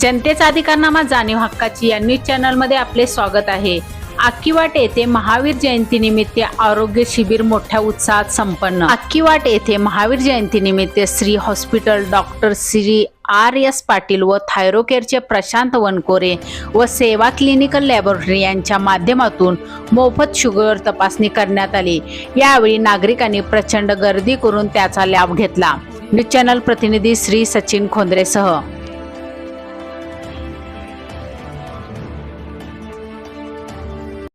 जनतेचा अधिकारनामा जाणीव हक्काची या न्यूज चॅनलमध्ये आपले स्वागत आहे. आक्कीवाट येथे महावीर जयंतीनिमित्त आरोग्य शिबिर मोठ्या उत्साहात संपन्न. आक्कीवाट येथे महावीर जयंतीनिमित्त Shri hospital doctor Shri R S Patil व थायरोकेअरचे प्रशांत वनकोरे व सेवा क्लिनिकल लॅबोरेटरी यांच्या माध्यमातून मोफत शुगर तपासणी करण्यात आली. यावेळी नागरिकांनी प्रचंड गर्दी करून त्याचा लाभ घेतला. न्यूज चॅनल प्रतिनिधी श्री सचिन खोंद्रेसह.